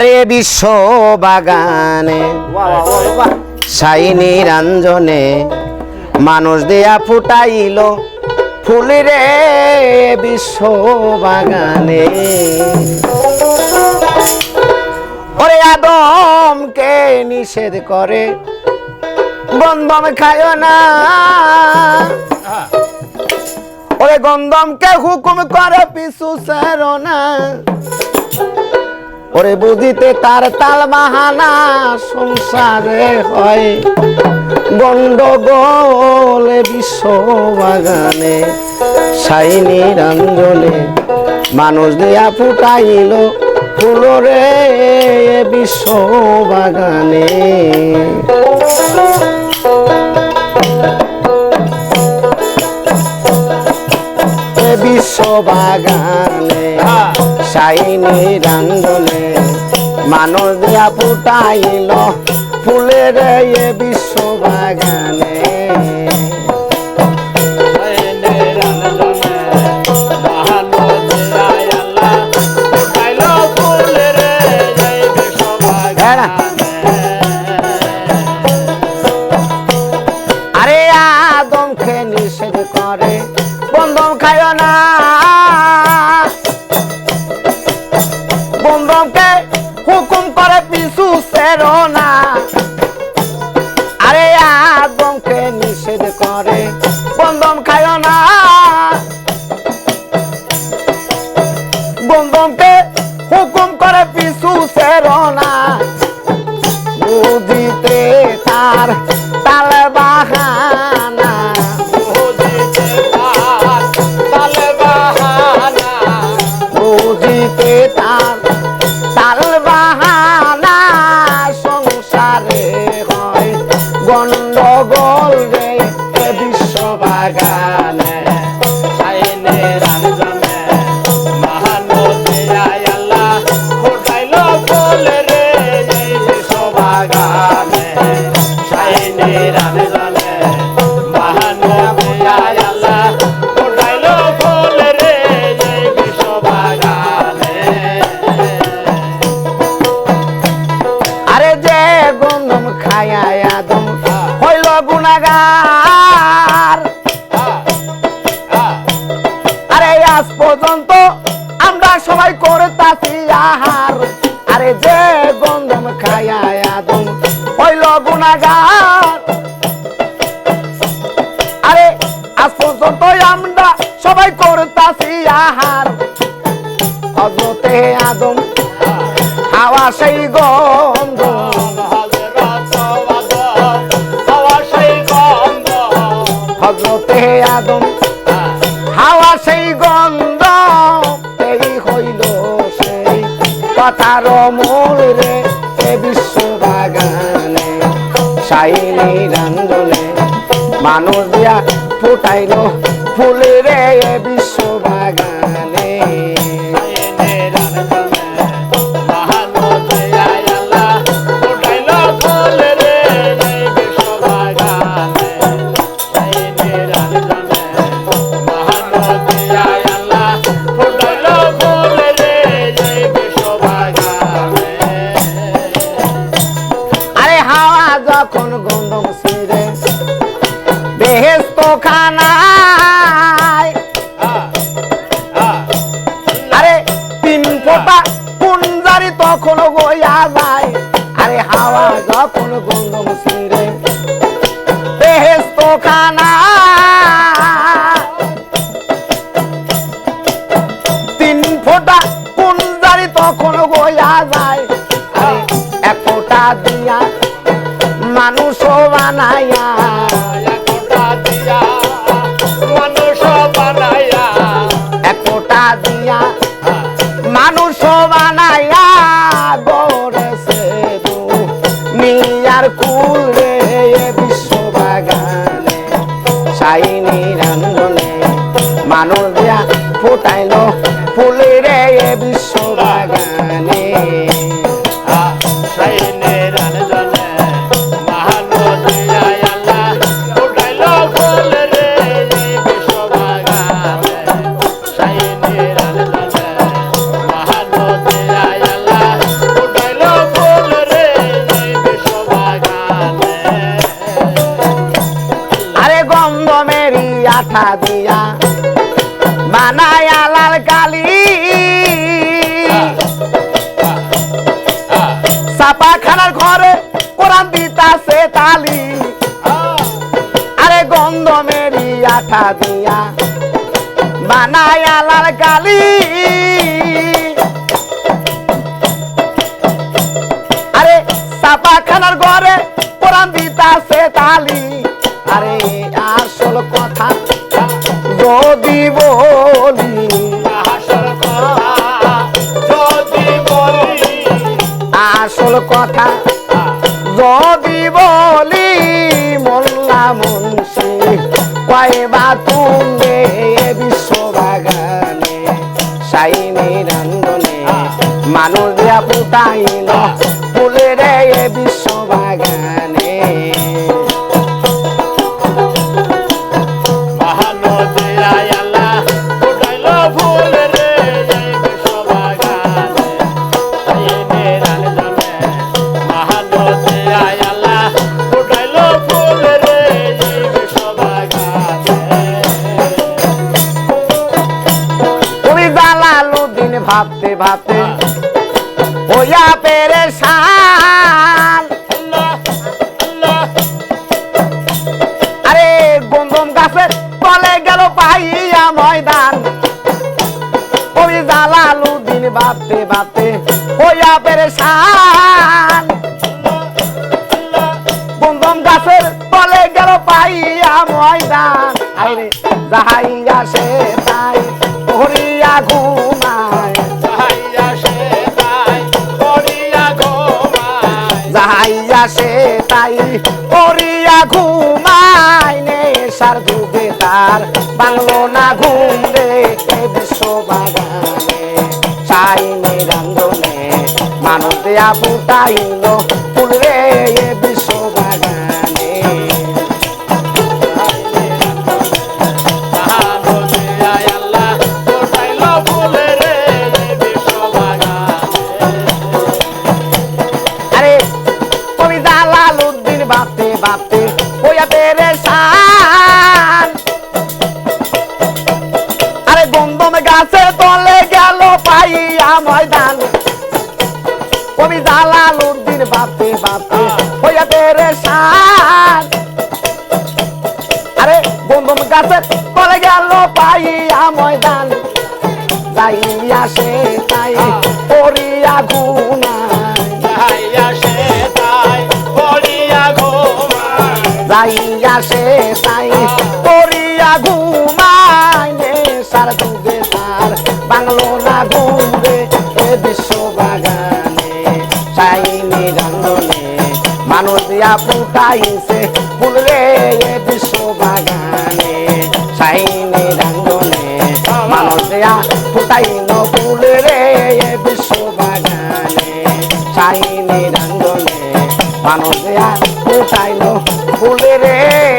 আরে বিশ্ব বাগানে সাইনি রঞ্জনে মানুষ দেয়া ফুটাইল ফুলরে বিশ্ব বাগানে। ওরে আদমকে নিষেধ করে গন্ধম খায় না। ওরে গন্ধমকে হুকুম করে, পিছু না। ওরে বুঝিতে তার তাল বাহানা সংসারে হয়। গন্ডগোল বিশ্ব বাগানে সাইনি রঞ্জনে মানুষ দিয়া ফুটাইল ফুলরে বিশ্ব বাগানে বিশ্ব সাইনি রঞ্জনে মানুষ দিয়া ফুটাইল ফুলের এ বিশ্ব বাগানে বাগানে আরে পর্যন্ত আমরা সবাই করতাছি আহার। আরে যে গন্ধম খায়া আদম হইল গুণাগার। আরে আজ পর্যন্ত আমরা সবাই করতাছি আহার। হজরতে আদম, হাওয়া সেই গন্ধ। কথার মূল রে এ বিশ্ব বাগানে সাইনি রঞ্জনে মানুষ দিয়া ফুটাইল ফুলে রে এ খানায় আরে তিন ফোঁটা পুঞ্জারি তখন গইয়া যায়। আরে হাওয়া যখন তখন গইয়া যায়। এক ফোঁটা দিয়া মানুষ বানাইয়া সাইনি রঞ্জনে মানুষ ফুটাইল ফুলে এ বিশ্ব বাগানে বানাইয়া বানাইয়া লাল কালি। চাপাখানার ঘরে কোরআন দিতাছে তালি। আরে গন্ধ মেরি আঠা দিয়া বানাইয়া লাল কালি। কথা। যদি বলি মোল্লা মুন্সি কয়বা তুমি বিশ্ব বাগানে সাইনি রঙ্গনে মানুষ দিয়া পুতাইল যাহাইয়া সে তাই হরিয়া ঘুমায়। যাহাইয়া সে তাই করিয়া ঘুমায়। নে সার যুগে তার বাংলো না ঘুম রে বিশ্ব বাগানে চাইনে রান্ধনে মানব দেয়া ফুটাইল ময়দান। কবি জালালুদ্দিন বাপতে বাপতে হইয়া পেরেশান আরে গন্ধম গাছে তলে গেল পাইয়া ময়দান। যাইয়া সে তাই করিয়া গুনায় যাইয়া সে তাই করিয়া ঘুমায়। নে সার দিয়া ফুটাইছে ফুল রে এ বিশ্ব বাগানে চাইনি রঙ্গনে দিয়া ফুটাইল ফুলরে এ বিশ্ব বাগানে চাইনি রঙ্গনে মানুষ দিয়া ফুটাইল ফুল রে বিশ্ব